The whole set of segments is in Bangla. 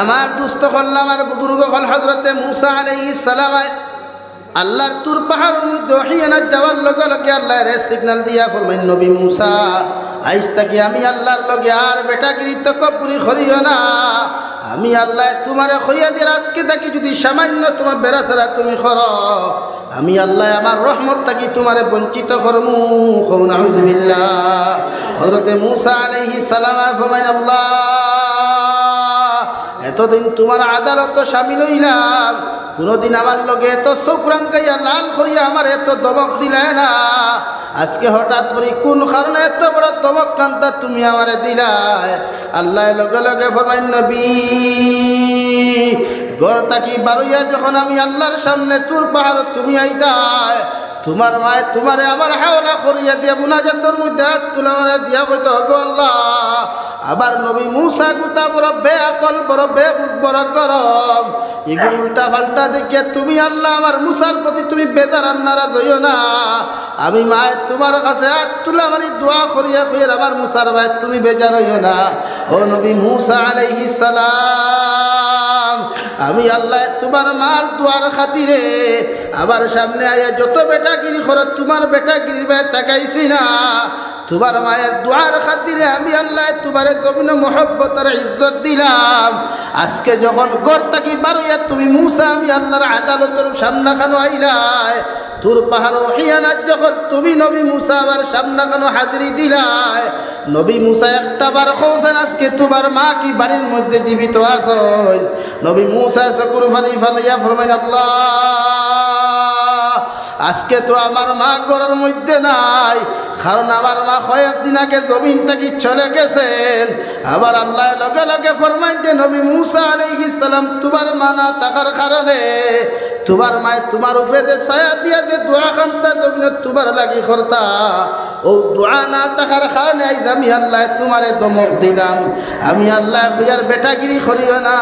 আমার দুস্থ করলাম আমার বুজুর্গ হল হজরতে মুসা আলাইহিস সালামায় আল্লাহর তুর পাহাড়ের মধ্যে ওহিয়ানা যাওয়ার লগে লগে আল্লাহ রে সিগন্যাল দিয়া ফরমাইন, নবী মুসা আইস তাকি আমি আল্লাহর লগে আর বেটাগিরি তকব্বুরি করিও না। আমি আল্লাহ তোমারে খইয়া দিয়ে আজকে থাকি যদি সামান্য তোমার বেড়াছাড়া তুমি কর, আমি আল্লাহ আমার রহমত থাকি তোমারে বঞ্চিত করমু কৌন আউযুবিল্লাহ হযরতে মূসা আলাইহিস সালাম আল্লাহ এতদিন তোমার আদালত সামিল হইলাম। কোনোদিন আমার লগে এত চোখরাং গাইয়া লাল করিয়া আমার এত দমক দিলে না। আজকে হঠাৎ করে কোন কারণে এত বড় দমক কান্তা তুমি আমারে দিলাই? আল্লাহ লগে লগে ফরমাই নবী গড় তাকি বারইয়া যখন আমি আল্লাহর সামনে তোর পাহাড় তুমি আইতায় তোমার মায় তোমারে আমার হাওলা করিয়া দিয়া মুনাজাতর মধ্যে হাত তুলা মানে দিয়া কইতো গো আল্লাহ, আবার নবী মুসা গুতা বড় বেআকল বড় বেবুদ বড় গরম। এগুলো উল্টা পাল্টা দেখিয়া তুমি আল্লাহ আমার মুসার প্রতি তুমি বেদারান নারাজ হইও না। আমি মায় তোমার কাছে হাত তুলা মানে দোয়া করিয়া কইর আমার মুসার ভাই তুমি বেজার হইও না। ও নবী মুসা আলাইহিস সালাম আমি আল্লাহ তোমার মার দুয়ার খাতিরে আবার সামনে আয়া যত বেটাগিরি খরচ তোমার বেটাগিরির ভাই তাকাইছি না। তোমার মায়ের দুয়ার খাতিরে আমি আল্লাহ তোমার জমিন মোহব্বতের ইজ্জত দিলাম। আজকে যখন গড় তাকি বারোয়া তুমি মুসা, আমি আল্লাহর আদালতের সামনা খানো আইলাই। তোর পাহাড় হিয়ানার যখন তুমি নবী মুসা আমার সামনা খানো হাজিরি দিলাই। নবী মুসা একটা বার খোঁজেন আজকে তোমার মা কি বাড়ির মধ্যে জীবিত আসন নবী মুসা চকুর ফালি ফালাইয়া ফরমাইন আল্লাহ। আজকে তো আমার মা ঘরের মধ্যে নাই, কারণ আমার মা কয়েকদিন আগে জমিন থেকে চলে গেছেন। আবার আল্লাহ লগে লগে ফরমাইতে নবী মুসা আলাইহিস সালাম, তোমার মা না থাকার কারণে তোমার মায় তোমার উপরে যে ছায়া দিয়া যে দোয়া খামতা তোমার লাগি করতা। ও দোয়া না কারণে আইজ আমি আল্লাহ তোমারে দমক দিলাম। আমি আল্লাহ খুঁজার বেটাগিরি করিও না।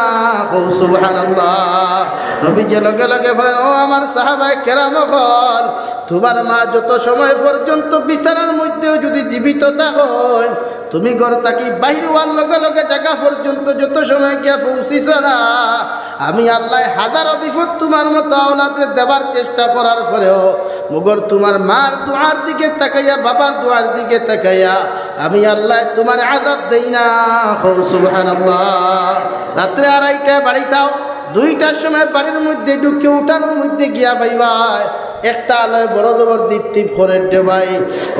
কৌ সুবহানাল্লাহ। নবী যে লগে লগে বলে ও আমার সাহাবাই কেরাম হল তোমার মা যত সময় পর্যন্ত বিছানার মধ্যেও যদি জীবিত থাকেন তুমি ঘর থাকি বাহির হওয়ার লগে লগে জায়গা পর্যন্ত যত সময় গিয়া পৌঁছিস না, আমি আল্লাহ হাজারো বিপদ তোমার মতো আওলাদের দেবার চেষ্টা করার পরেও মুগর তোমার মার দোয়ার দিকে তাকাইয়া, বাবার দোয়ার দিকে তাকাইয়া আমি আল্লাহ তোমার আজাব দেই না। হৌ, সুবহানাল্লাহ। রাত্রে আড়াইটায় বাড়িটাও দুইটার সময় বাড়ির মধ্যে ঢুকে উঠানোর মধ্যে গিয়া পাইবাই একটা আলোয় বড় জবর দীপ্তি ভরে ডেবাই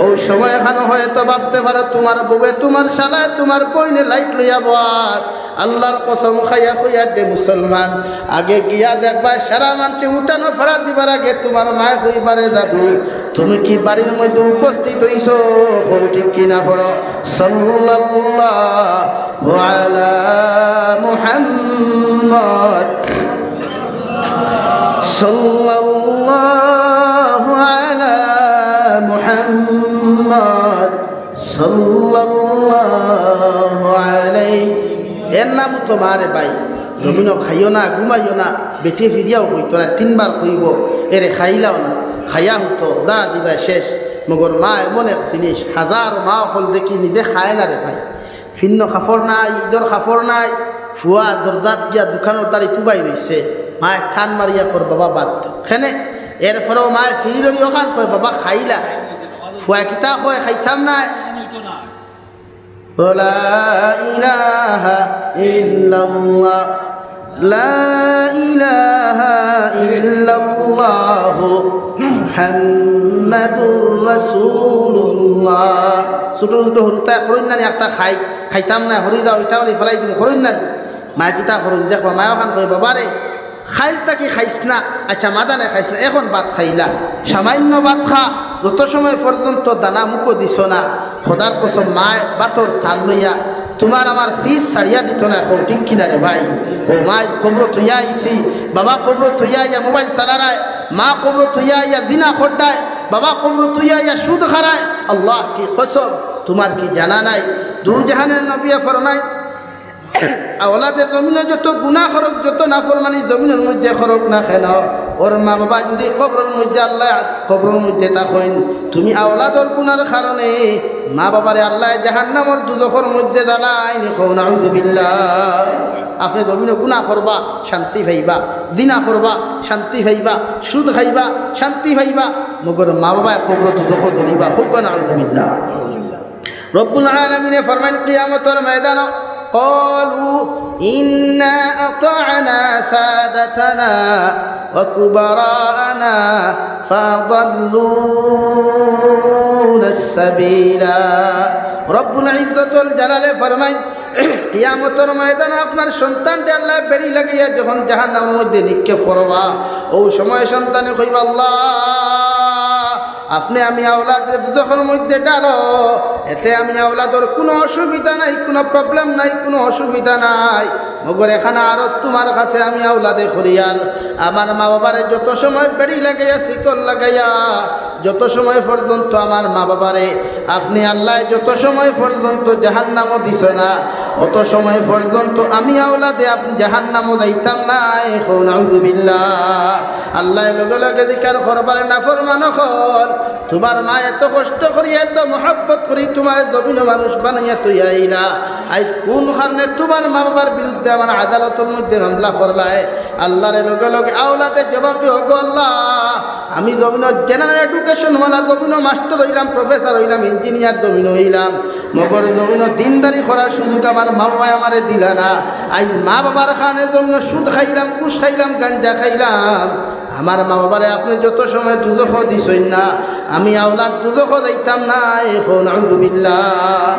ও সময় এখানে হয়তো ভাবতে পারো, তোমার বউয়ে, তোমার শালায়, তোমার বইনে লাইট লইয়া বার আল্লাহর কসম খাইয়া খুইয়া দে মুসলমান। আগে গিয়া দেখবা, সারা মানুষে উঠানো ফেরা দিবার আগে তোমার মায় হইবারে দাদু তুমি কি বাড়ির মধ্যে উপস্থিত হইছ? হই ঠিক কিনা পড়ো? সাল্লাল্লাহ মুহাম্মদ। সাল্লাল্লাহ মোহাম্মদ এর নাম তোমার ভাই। জমিনও খাইও না, ঘুমাইও না, বেটে ফিরিয়াও কইতো না, তিনবার কইব এরে খাইলাও না। খাইয়া হতো দা দিবা শেষ। মগর মা এমন এক জিনিস হাজার মা হল দেখি নিজে খায় না রে ভাই। ফিন্ন খাফর নাই ঈদর খাফর নাই, ফুয়া দরজাত গিয়া দোকানের তারি তুবাই রয়েছে মায়ে ঠান মারিয়া কর বাবা বাদ খেনে, এরপরেও মায়ে ফিরিল ওখান কয়, বাবা খাইলা। ফুয়া কিতা কয়, খাইতাম নাই। লা ইলাহা ইল্লাল্লাহ। লা ইলাহা ইল্লাল্লাহ মুহাম্মাদুর রাসূলুল্লাহ। ছোট ছোট হরুতা করুন না একটা খাই, খাইতাম না হরি দাও এটাও নি ফেলাই দিম করুন না মায় পিতা করুন দেখো মায় ওখান কই বাবারে খাইল তাকে খাইস না? আচ্ছা মাদানে খাইস না, এখন ভাত খাইলা। সামান্য ভাত খা। যত সময় পর্যন্ত দানা মুখো দিছ না খোদার কসম মায় বাতর থাল লইয়া তোমার আমার ফিস ছাড়িয়া দিত না কৌ ঠিক কিনা রে ভাই। ও মা কবর থইয়া আইসি বাবা কবর থইয়া ইয়া মোবাইল চালারায় মা কবর থইয়া ইয়া দিনা খড্ডায় বাবা কবর থইয়া ইয়া সুদ খারায় আল্লাহ কি কসম তোমার কি জানা নাই? দু জাহানের নবিয়া ফরমায় আওলাদে জমিনে যত গুণা খরক, যত নাফরমানি জমিনের মধ্যে খরক না খেন ওর মা বাবা যদি কবরের মধ্যে আল্লাহ, কবরের মধ্যে থাকেন, তুমি আওলাদর গুণার কারণে মা বাবারে আল্লাহ জাহান্নামর দুদখর মধ্যে দালাইন বিল্লাহ। আপনি দবিন গুণা করবা, শান্তি ভাইবা দিনা করবা, শান্তি ভাইবা সুদ খাইবা, শান্তি ভাইবা মগর মা বাবা কবর দুদখ ধরিবা খুব বিল্লাহ। রব্বুল আলমিনে ফরমাইন, কিয়ামতর ময়দান قالوا إنا أطعنا سادتنا وكبراءنا فأضلونا السبيلا رب العزة الجلال فرمائن কিয়ামতর ময়দানে আপনার সন্তানটা আল্লাহ বেড়ি লাগিয়া যখন জাহান্নামের মধ্যে নিক্ষেপ করবা ও সময় সন্তানে কইবা আল্লাহ আপনি আমি আওলাদের দুদখের মধ্যে ডালো। এতে আমি আওলাদর কোনো অসুবিধা নাই, কোনো প্রবলেম নাই, কোনো অসুবিধা নাই। মগর এখানে আরও তোমার কাছে আমি আওলাদে করিয়ার আমার মা বাবার যত সময় বেড়ি লাগাইয়া শিকল লাগাইয়া যত সময় পর্যন্ত আমার মা বাবারে আপনি আল্লাহ যত সময় পর্যন্ত জাহান নামও দিছ না, অত সময় পর্যন্ত আমি আওলাদে আপনি জাহান নামও দাইতাম নাই বিল্লাহ আল্লাহ লগে লগে দিকার করবার না ফরমান হল তোমার মা এত কষ্ট করি, এত মহাব্বত করি, তোমার দবিন মানুষ বানাইয়া তুই আইলা। আজ কোন কারণে তোমার মা বাবার বিরুদ্ধে আমার আদালতের মধ্যে মামলা করলায়? আল্লাহরে লগে লগে আওলাদে জবাব দিও আল্লাহ। আমি জমিন জেনারেল এডুকেশন ওয়ালা জমিন মাস্টার হইলাম, প্রফেসর হইলাম, ইঞ্জিনিয়ার জমিন হইলাম। মগর জমিন দিনদারি করার সুযোগ আমার মা বাবা আমারে দিলা না। আজ মা বাবার খানে জমিন সুদ খাইলাম, কুশ খাইলাম, গাঞ্জা খাইলাম। আমার মা বাবারে আপনি যত সময় দুদখ দিছই না, আমি আওলাদ দুদখ যাইতাম না, এখন আলহামদুলিল্লাহ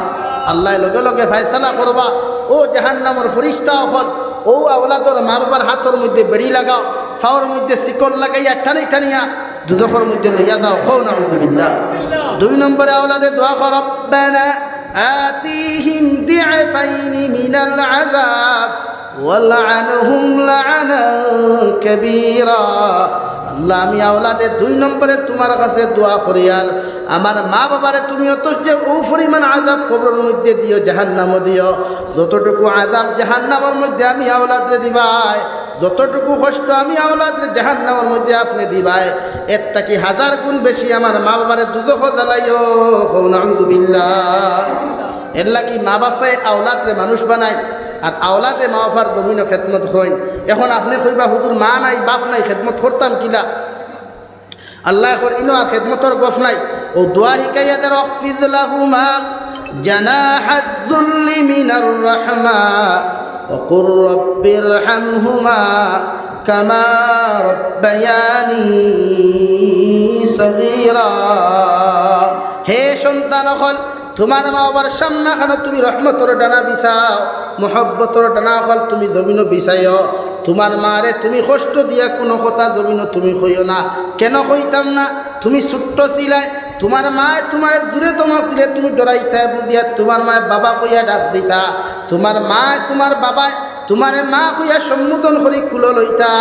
আল্লাহ লগে লগে ফায়সালা করবা। ও জাহান্নামর ফরিস্তা অকল ও আওলাদর মা বাবার হাতর মধ্যে বেড়ি লাগাও, ফাওয়ার মধ্যে শিকড় লাগাইয়া টানি টানিয়া দুদখর মধ্যে লইয়া দাও হও না আলহামদুলিল্লাহ দুই নম্বরে আওলাদে দোয়া কর রব্বানা آتيهم ضعفين من العذاب والعنهم لعنا كبيرا আল্লাহ আমি আওলাদে দুই নম্বরে তোমার কাছে দোয়া করি আর আমার মা বাবারে তুমি অত যে ও পরিমাণ আদাব কবরের মধ্যে দিও জাহান্নামও দিও যতটুকু আদাব জাহান্নামের মধ্যে আমি আওলাদরে দিবাই যতটুকু কষ্ট আমি আওলাদের জাহান নামার মধ্যে আপনি দিবাই, এর থাকি হাজার গুণ বেশি আমার মা বাবার দুদক জ্বালাইও হৌনাহমদুবিল্লা এর লাগি মা বাপায় আওলাদরে মানুষ বানায় আর আওলাদে মা বাপার জমিনে খেদমত হইন এখন আপনি কইবা, হুজুর, মা নাই, বাপ নাই, খেদমত করতাম কিলা? আল্লাহ ইনো আর খেদমতর গফ নাই। ও দোয়া হিকাইয়া অফিজলা অফিজুল্লাহ জানা হাজুল্লি মিনার রহমা। وقل رب ارحمهما كما ربياني صغيرا হে সন্তান অকল তোমার মা বাবার সামনা খানো তুমি রহমতর ডানা বিছাও মহব্বতর ডানা হল তুমি জমিনও বিছাইও তোমার মারে তুমি কষ্ট দিয়া কোনো কথা জমিনও তুমি কইও না কেন কইতাম না তুমি ছোট্ট ছিলাই তোমার মায় তোমার দূরে তোমার দিলে তুমি ডরাইতা বুঝিয়া তোমার মায় বাবা কইয়া ডাক দিতা। তোমার মায় তোমার বাবায় তোমারে মা কইয়া সম্বোধন করি কুলো লইতা।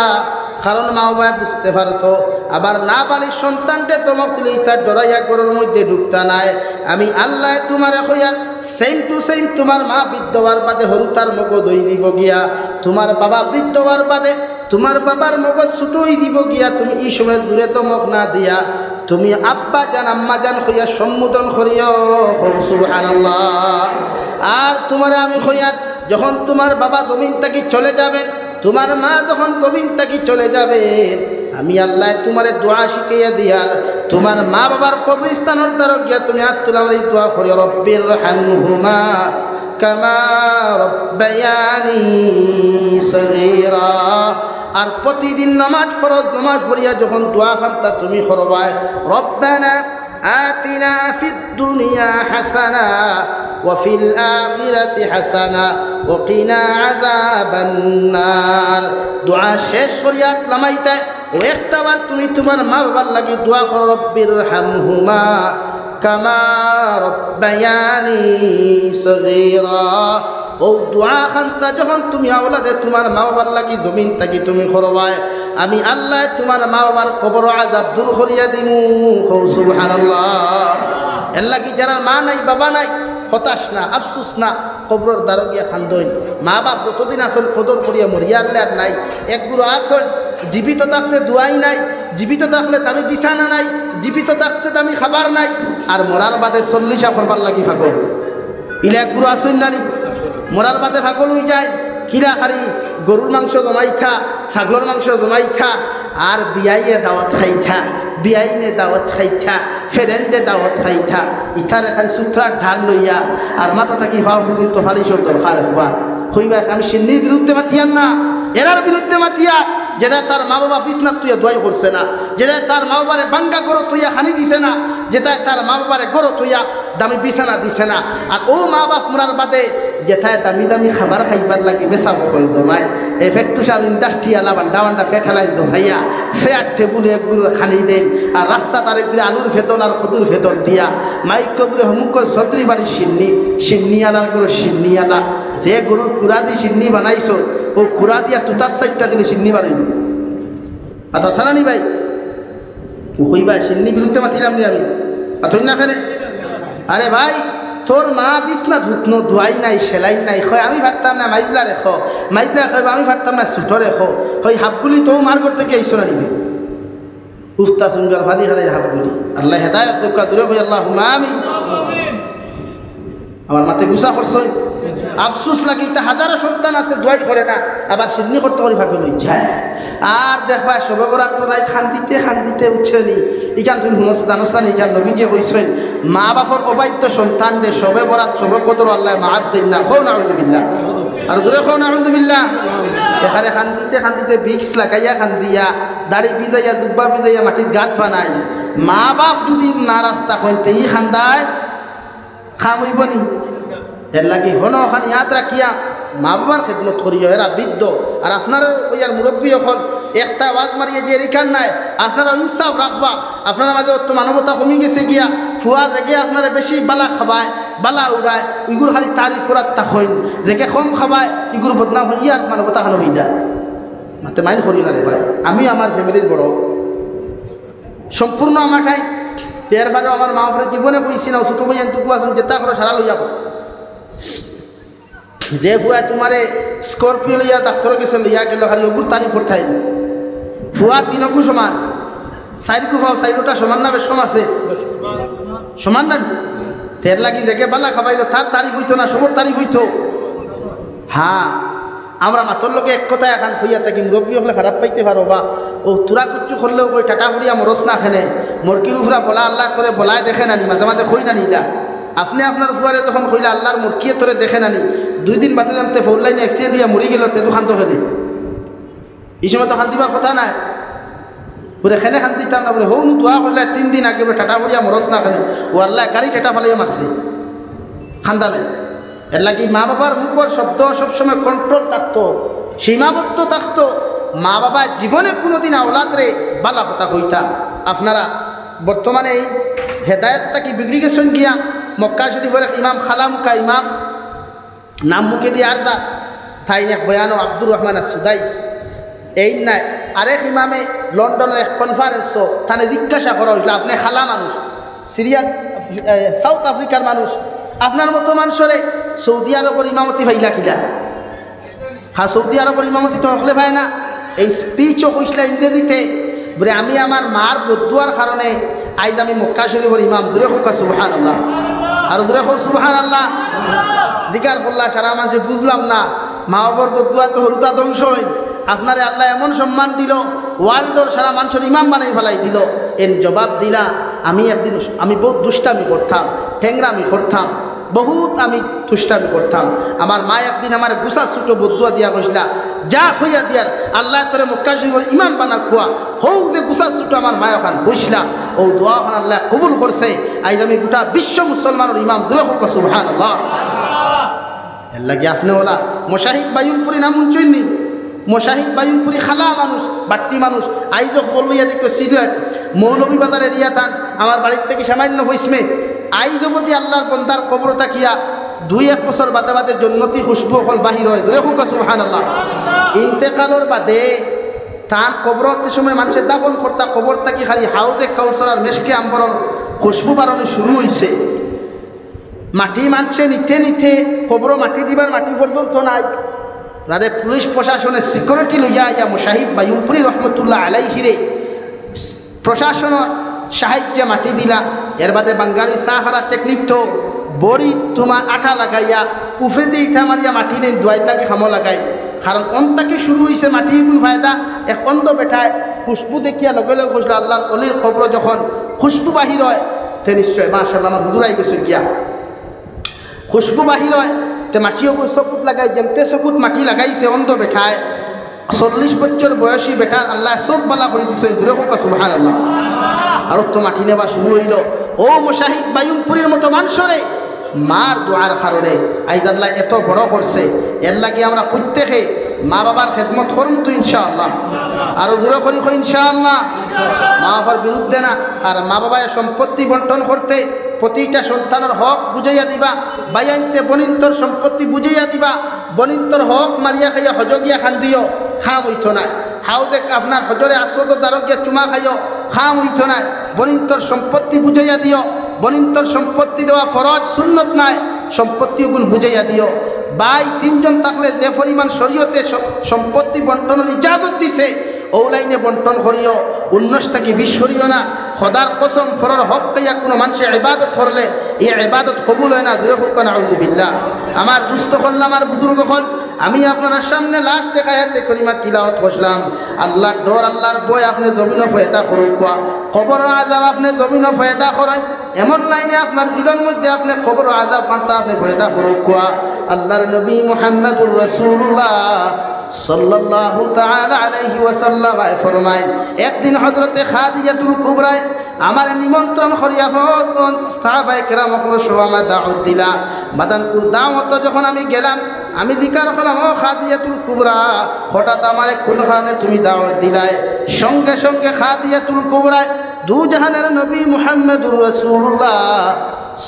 কারণ মা বাবা বুঝতে পারতো, আবার না বালির সন্তানটে তোমাক দিলে তার ডরাইয়া গরুর মধ্যে ঢুকতা নাই। আমি আল্লাহ তোমারে কইয়া সেম টু সেম তোমার মা বৃদ্ধ হওয়ার বাদে হরু তার মগ দই দিব গিয়া। তোমার বাবা বৃদ্ধ হওয়ার বাদে তোমার বাবার মগজ ছুটোই দিব গিয়া তুমি এই সময় দূরে তমক না দিয়া। তুমি আব্বা জান, আম্মা জান হইয়া সম্বোধন সুবহানাল্লাহ। আর তোমার আমি হইয়া যখন তোমার বাবা জমিন তাকি চলে যাবেন, তোমার মা যখন জমিন তাকি চলে যাবে আমি আল্লাহ তোমারে দোয়া শিখাইয়া দিয়ার তোমার মা বাবার কবরস্থানের দ্বারা গিয়া তুমি আর তুলাম এই দোয়া করি রব্বির হানহুমা কামা রব্বায়ানি সগীরা। আর প্রতিদিন নামাজ ফরজ নামাজ পড়িয়া যখন দোয়া খান্তা তুমি করবায় রব্বানা آتنا في الدنيا حسنة وفي الآخرة حسنة وقنا عذاب النار دعاء শেষ করিয়াত লামাইতে ও একটাবার তুমি তোমার মা বাবার লাগি দোয়া করো রব্বির হামহুমা কামা রব্বায়ানি সগীরা ও দোয়া খান্তা, যখন তুমি আওলাদে তোমার মা বাবার লাগি জমিন তাকি তুমি করবায় আমি আল্লাহ তোমার মা বাবার কবর আজাব দূর করিয়া দিমু। সুবহানাল্লাহ। এর লাগি যারা মা নাই, বাবা নাই, হতাশ না, আফসুস না, কবরের দ্বারা গিয়া খান্দইন। মা বাপ যতদিন আসল খদর করিয়া মরিয়া আল্লাহ নাই একগুলো আসন জীবিত থাকলে দোয়াই নাই, জীবিত থাকলে দামি বিছানা নাই, জীবিত থাকতে দামি খাবার নাই, আর মরার বাদে চল্লিশা করবার লাগি ফাগল। ইলা এক গুরু আসুন নানি। মরার বাদে ফাগল হয়ে যায়, কিরা খারি গরুর মাংস জমাইথা ছাগলের মাংস জমাইথা আর বিয়াইয়ে দাওয়াত খাইথা, বিয়াইনে দাওয়াত খাই খাইথা ফেরেন্ডে দাওয়াত খাইথা, ইথার এখানে সুত্রার ঢাল লইয়া, আর মাথা থাকি ভাও পর্যন্ত ফালিশর দরকার হবা হইবা আমি সিন্নির বিরুদ্ধে মাতিয়ান না, এরার বিরুদ্ধে মাতিয়া, যেটা তার মা বাবা বিছনাথ তুইয়া দোয়াই করছে না, যেটা তার মা বাবারে বাঙ্গা করো তুইয়া হানি দিছে না যেটা তার মা বাবারে গরো তুইয়া দামি বিছানা দিছে না। আর ও মা বাপ মরার বাদে যেথায় দামি দামি খাবার খাইবার লাগে বেসা বকল দমায় এই ফ্যাক্টুসার ইন্ডাস্ট্রি আলা বান্ডা বান্ডা ফেঠালাই দমাইয়া আর টেবুলে একগুলো খানি দেন আর রাস্তা তার একগুলো আলুর ভেতল আর খদুর ভেতল দিয়া। মাইক বলে হমুক সদরি বাড়ি সিন্নি। সিন্নি আলার গরু সিন্নি আলা। যে গরুর কুড়া দি সিন্নি বানাইছো। ও কুড়া দিয়া তুতাত সাইডটা দিলে সিন্নি বানাইনি আতা সানানি ভাই? কইবা সিন্নি বিরুদ্ধে মাতিলাম নি আমি। আতই না খানে আরে ভাই, তোর মা বিছনা ধুতনো ধোয়াই নাই, সেলাই নাই, হয় আমি ভাবতাম না মাইজলা রেখ, মাইজলা খাইব আমি ভাবতাম না ছুটো রেখ, হয় হাফগুলি তো মার করতে কি আইসো না নিবি। উস্তা সুন্দর ভালি হারে হাফগুলি আল্লাহ হেদায়ত দোকা দূরে হই আল্লাহ আমি আমার মাতে গুসা করছই আফসুস লাগি তা হাজারো সন্তান আছে, দোয়াই করে না, আবার সিন্নি করতে করি ভাগ্য যায় আর দেখবা সবে বরাত তোরাই খান্দিতে খান্দিতে উঠছে নি ইখান তুমি শুনছ জানোস না ইখান নবী যে মা বাপর অবাধ্য সন্তান দে সবে বরাত সবে কদর, আল্লাহ না কৌ না বিল্লাহ আর দূরে কৌ না বিল্লাহ এখানে খান্দিতে খান্দিতে ভিক্স লাগাইয়া খান্দিয়া, দাড়ি বিজাইয়া দুব্বা বিজাইয়া মাটির গাত বানাই মা বাপ যদি না রাস্তা কইতে ই খান্দায় খামইব নি? এর লাগি হন ওখানে ইয়াদ রাখিয়া মা বাবার খেদমত করিও, এরা বৃদ্ধ। আর আপনার ইয়ার মুরব্বী এখন একটা আওয়াজ মারিয়ে যে রেখান নাই, আপনারা ইনসাফ রাখবা। আপনার মাঝে অত মানবতা কমি গেছে গিয়া ফুয়া জেগে আপনারা বেশি বালা খাবায়, বালা উড়ায়, ইগুর খালি তারিফ করার তা হইন জেগে কম খাবায়, ইগুর বদনাম হই ইয়ার মানবতা খানো হই যায় মাতে মাইন করি না রে ভাই, আমি আমার ফ্যামিলির বড়। সম্পূর্ণ আমার খাই এর ফলে আমার মা বাপরে জীবনে কইছি না ছোটো বইয়ান টুকু আসুন যেটা করে সারা লই যাব। যে ফুয়া তোমারে স্করপিও লইয়া ডাক্তার গেছে লইয়া গেল, খালি ওগুর তারিফ করতাই ফুয়া তিনকু সমান সাইডকু ফাও সাইডটা সমান না বেশ কম আছে? সমান না? তের লাগি দেখে বালা খাবাইলো, তার তারিফ হইতো না সবর তারিফ হইতো। হ্যাঁ আমরা মাতর লোকে এক কথায় এখন খুইয়া থাকি, মুরব্বী হলে খারাপ পাইতে পারো, বা ও তুরা কুচ্ছু করলেও কই, টাটা ফুরিয়া মরস না খেনে। মরকির উফরা বলা আল্লাহ করে বলায় দেখে নানি, মাঝে মাঝে খই নানি নিলা আপনি আপনার ফুয়ারে তখন কইলে আল্লাহর মুরকিয়ে তোরে দেখে নানি, দুই দিন বাদে জানতে ফোর লাইনে অ্যাক্সিডেন্ট হইয়া মরি গেল তেদু খান্ত হয়ে এই সময় তো খান্তিবার কথা নাই। পুরে খেনে খান দিতাম না বলে হৌ দোয়া করলে তিন দিন আগে বলে টাটা ফুরিয়া মরস না খেনে। ও আল্লাহ গাড়ি টেটা ফালাইয়া মারছে। খান্দানে। এর লাগি মা বাবার মুখর শব্দ সবসময় কন্ট্রোল থাকতো, সীমাবদ্ধ থাকতো। মা বাবা জীবনে কোনোদিন আওলাদরে বালা কথা হইতা আপনারা, বর্তমানে এই হেদায়তটা কি বিগড়ি গেছেন গিয়া, মক্কা শরীফের ইমাম খালামুকা ইমাম, নাম মুখে দিয়ে আর দা তাই এক বয়ানো, আব্দুর রহমান সুদাইস এই নাই, আরেক ইমামে লন্ডনের এক কনফারেন্স তাহলে জিজ্ঞাসা করা হয়েছিল আপনি খালা মানুষ? সিরিয়া সাউথ আফ্রিকার মানুষ? আপনার মতো মানুষরে সৌদি আরবের ইমামতি ভাইলা কিলা? হ্যাঁ সৌদি আরবের ইমামতি তো হকলে ভাই না। এই স্পিচও কইসলা ইংরেজিতে। বলে, আমি আমার মার বদুয়ার কারণে আইজ আমি মক্কা শরীফের ইমাম। দূরে হোক সুবহান আল্লাহ আর দূরে হোক সুবহান আল্লাহ দিকার করলা সারা মাসে বুঝলাম না, মা বাবার বদুয়া তো হরুতা ধ্বংস হইন আপনারে আল্লাহ এমন সম্মান দিল ওয়ার্ল্ডর সারা মানুষের ইমাম বানাই ফেলাই দিল। এর জবাব দিলা আমি একদিন আমি বহুত দুষ্টামি করতাম ঠেংরামি করতাম বহুত আমি দুষ্টামি করতাম। আমার মা একদিন আমার গুসা ছুটো বদুয়া দিয়া কইসলা যা হইয়া দিয়ার আল্লাহ তোরে মক্কা শরীফের ইমাম বানা কুয়া হোক যে গুসা ছুটো আমার মা ওখান কইসলা। ও দোয়াখান আল্লাহ কবুল করছে। আইজ আমি গোটা বিশ্ব মুসলমানের ইমাম দূরে হোক সুবহান আল্লাহ এর লাগে আপনি ওলা মশাহিদ বায়ুমপুরি নাম উঞ্চইনি মশাহিদ বায়ুমপুরি খালা মানুষ, বাট্টি মানুষ। আইজক বলল ইয়া দেখো মৌলভীবাজার এরিয়া থান আমার বাড়ির থেকে সামান্য হইসমে আইজবতী আল্লাহর বন্দার কবর তাকিয়া দুই এক বছর বাদে বাদে জন্নতি খুশবু হল বাহির হয়। ধরে হুকা সুহান আল্লাহ ইন্তেকালর বাদে টান কবরত সময় মানুষের দাফন কর্তা কবর তাকি খালি হাউদে কাউসর আর মেশকে আম্বরর খুশবু বাড়ানো শুরু হয়েছে মাটি মানছে নিতে নিতে কবর মাটি দিবার মাটি পর্যন্ত নাই। যাদের পুলিশ প্রশাসনের সিকিউরিটি লইয়া ইয়া মুশাহিদ বায়ুমপুরি রহমতুল্লাহ আলাইহিরে প্রশাসন সাহায্যে মাটি দিলা। এর বাদে বাঙ্গালি সাহারা টেকনিক তো বড়ি তোমার আঠা লাগাইয়া উফরে দিয়ে ইঠা মারিয়া মাটি নেই দোয়াই লাগে খামো লাগাই। কারণ অন্তাকে শুরু হয়েছে মাটির গুণ ফায়দা, এক অন্ধ বেঠায় খুশবু দেখিয়া লগে লগে খুশলো আল্লাহর অলির কবর যখন খুশবু বাহির হয়, তে নিশ্চয় মাশাল্লাহ আমার হুজুরাই গেছে গিয়া খুশবু বাহির হয় তে মাটিও চকুত লাগাই যেমতে চকুত মাটি লাগাইছে, অন্ধ বেঠায় চল্লিশ বছর বয়সী বেটার আল্লাহ চোখ বালা করে দিছে দূরে হোক সুবাহান আল্লাহ আর তো মাটি নেওয়া শুরু হইল। ও মুশাহিদ বায়ুমপুরীর মতো মানুষরে মার দোয়ার কারণে আইজ আল্লাহ এত বড় করছে এর লাগে আমরা প্রত্যেকে মা বাবার খেদমত করুন তো ইনশাআল্লাহ। আরও দূরে করি ইনশাআল্লাহ। মা বাবার বিরুদ্ধে না, আর মা বাবায় সম্পত্তি বন্টন করতে প্রতিটা সন্তানের হক বুঝাইয়া দিবা বাইয়াইতে বনিন্তর সম্পত্তি বুঝাইয়া দিবা, বনিন্তর হক মারিয়া খাইয়া হজগিয়া খান দিও, খাম হইত নাই। হাও দেখ আপনার হজরে আসদ দারগিয়া চুমা খাইও, খাম হইত নাই। বনিন্তর সম্পত্তি বুঝাইয়া দিও, বনিন্তর সম্পত্তি দেওয়া ফরজ সুন্নত নাই, সম্পত্তি গুণ বুঝাইয়া দিও। বাই তিনজন থাকলে যে পরিমাণ শরীয়তে সম্পত্তি বন্টনের ইজাজত দিছে ও লাইনে বন্টন করিও, উন্নস থাকি না। খদার কসম ফরর হক কাইয়া কোনো মানুষের ইবাদত করলে, এই ইবাদত কবুল হয় না, দূরে হোক না আউযুবিল্লাহ আমার দুস্থ হল আমার বুজুর্গ হল। আমি আপনার সামনে লাস্ট দেখায়াতে করিমা তিলাওয়াত করলাম আল্লাহর ডর আল্লাহর বই আপনি জমিন ফয়দা করুক কবর আজাব আপনি জমিন ফয়দা করাই এমন লাইনে আপনার দিলের মধ্যে আপনি কবর আজাব পান্তা আপনি ফয়দা করুক আল্লাহর নবী মুহাম্মদুর রাসূলুল্লাহ সাল্লাল্লাহু তাআলা আলাইহি ওয়াসাল্লাম ফরমায়, একদিন হযরতে খাদিজাতুল কুবরায় আমার নিমন্ত্রণ করিয়া ফসন সাহাবায়ে কেরাম সহ আমার দাওয়াত দিলা মাদানপুর দাওয়াত যখন আমি গেলাম, আমি দিকার করলাম, ও খাদিয়াতুল কুবরা, হঠাৎ আমার কোন কারণে তুমি দাওয়াত দিলাই সঙ্গে সঙ্গে খাদিয়াতুল কুবরায় দু জাহানের নবী মুহাম্মদুর রাসূলুল্লাহ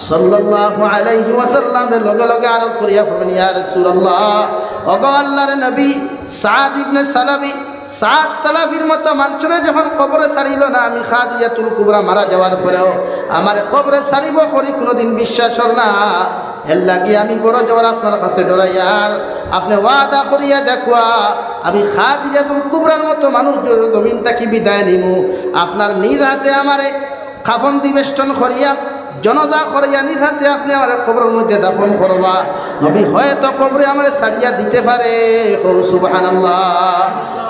সাল্লাল্লাহু আলাইহি ওয়াসাল্লাম রে লগে লগে আরজ করিয়া ফরমান ইয়া রাসূলুল্লাহ। আল্লাহর নবী সাদ ইবনে সালাবি সাদ সালাফির মতো মানুষরে যখন কবরে সারিল না, আমি খাদিজাতুল কুবরা মারা যাওয়ার পরেও আমার কবরে সারিব করি, কোনোদিন বিশ্বাস না। এর লাগি আমি বড় জোর আপনার কাছে ডরাইয়ার আপনি ওয়াদা করিয়া দেখুয়া আমি খাদিজাতুল কুবরার মতো মানুষ জমিন তাকি বিদায় নিমু? আপনার নিজ হাতে আমারে খাফন দিবেষ্টন করিয়া জনদা করিয়া নিজ হাতে আপনি আমার কবরের মধ্যে দাফন করবা। নবী হয়তো কবরে আমার সারিয়া দিতে পারে। সুবাহান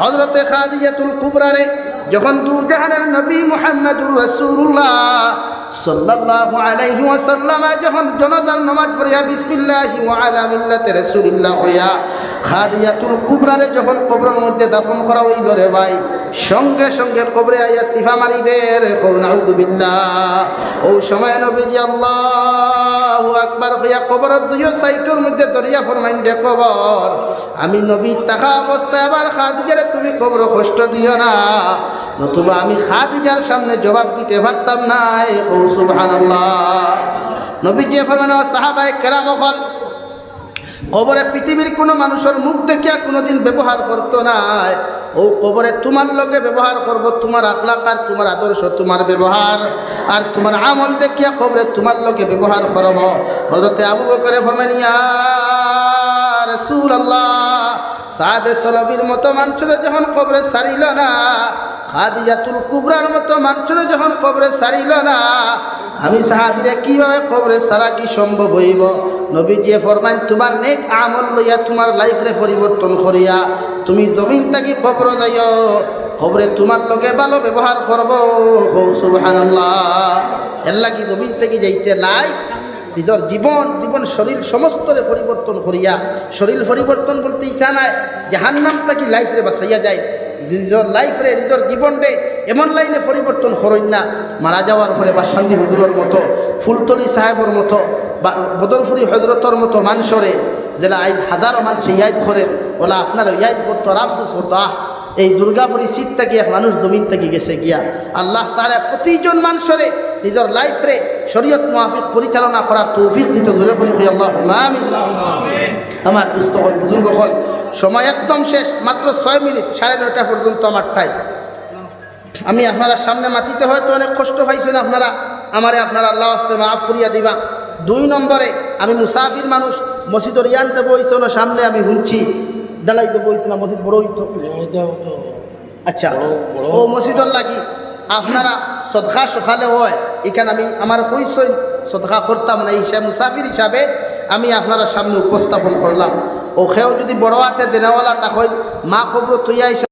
হজরতে খাদিজাতুল কুবরারে যখন দু জাহানের নবী মুহাম্মদুর রাসূলুল্লাহ সাল্লাল্লাহু আলাইহি ওয়াসাল্লাম যখন জনতার নামাজ পড়িয়া বিসমিল্লাহি ওয়া আলা মিল্লাতি রাসূলিল্লাহ হইয়া খাদিজাতুল কুবরারে যখন কবরের মধ্যে দাফন করা হইল রে ভাই, সঙ্গে সঙ্গে কবরে আইয়া সিফা মারি দে রে নাউযু বিল্লাহ। ও সময় নবীজি আল্লাহু আকবার হইয়া কবরের দুই সাইটের মধ্যে দরিয়া ফরমাইন দে কবর আমি নবী তাকা অবস্থায় আবার খাদিজারে তুমি কবর কষ্ট দিও না। নতুবা আমি খাদিজার সামনে জবাব দিতে পারতাম না ও সুবহানাল্লাহ। নবীজি ফরমান সাহাবায়ে কেরাম হল কবরে পৃথিবীর কোনো মানুষের মুখ দেখিয়া কোনোদিন ব্যবহার করতো নাই ও কবরে তোমার লগে ব্যবহার করব, তোমার আখলাক আর তোমার আদর্শ, তোমার ব্যবহার আর তোমার আমল দেখিয়া কবরে তোমার লগে ব্যবহার করব। হজরতে আবু বকরে ফরমান ইয়া রাসূলুল্লাহ, সাদে সলবির মতো মানুষের যখন কবরে সারিল না, খাদিজাতুল কুবরার মতো মানুষের যখন কবরে সারিল না আমি সাহাবিরে কীভাবে কবরে সারা কি সম্ভব হইব? নবীজি ফরমাইন, তোমার নেক আমল লইয়া তোমার লাইফরে পরিবর্তন করিয়া তুমি জমিন থাকি কবর যাইও। কবরে তোমার লগে ভালো ব্যবহার করব। সুবহানাল্লাহ। এর লাগি জমিন থেকে যাইতে নাই। নিজের জীবন জীবন, শরীর সমস্তরে পরিবর্তন করিয়া, শরীর পরিবর্তন বলতে ইচ্ছা নাই। জাহান্নাম তাকে লাইফরে বাঁচাইয়া যায় নিজের লাইফরে নিজের জীবনরে এমন লাইনে পরিবর্তন করেন না। মারা যাওয়ার পরে বা শান্তি হুজুরের মতো ফুলতলি সাহেবর মতো বা বদরফুরি হজরতর মতো মানুষরে যেটা আই হাজারো মানুষ ইয়াদ করে ওলা আপনার ইয়াদ করতো আফসোস করতো আহ এই দুর্গাপুরী শীত থেকে এক মানুষ জমিন থেকে গেছে গিয়া। আল্লাহ তারা প্রতিজন মানুষরে নিজের লাইফরে শরীয়ত মাহফিক পরিচালনা করার তৌফিক দিত। ধরে করি আল্লাহ আমি আমার দুস্থ হল বুজুর্গ হল সময় একদম শেষ মাত্র ছয় মিনিট সাড়ে নয়টা পর্যন্ত আমার টাইম আমি আপনারা সামনে মাতিতে হয়তো অনেক কষ্ট পাইছেন আপনারা আমারে আপনারা আল্লাহ আসতে মাফ করিয়া দিবা। দুই নম্বরে আমি মুসাফির মানুষ মসজিদর ইয়ানতে বইছে না সামনে আমি শুনছি ডালাইতে বইতো না মসজিদ বড় হইতো আচ্ছা ও মসজিদর লাগি আপনারা সদকা সকালে হয় এখানে আমি আমার কইসই সদকা করতাম না এই হিসাবে মুসাফির হিসাবে আমি আপনারা সামনে উপস্থাপন করলাম। ও খেয়েও যদি বড় আছে দেনাওয়ালা তখন মা কবর তুই আইস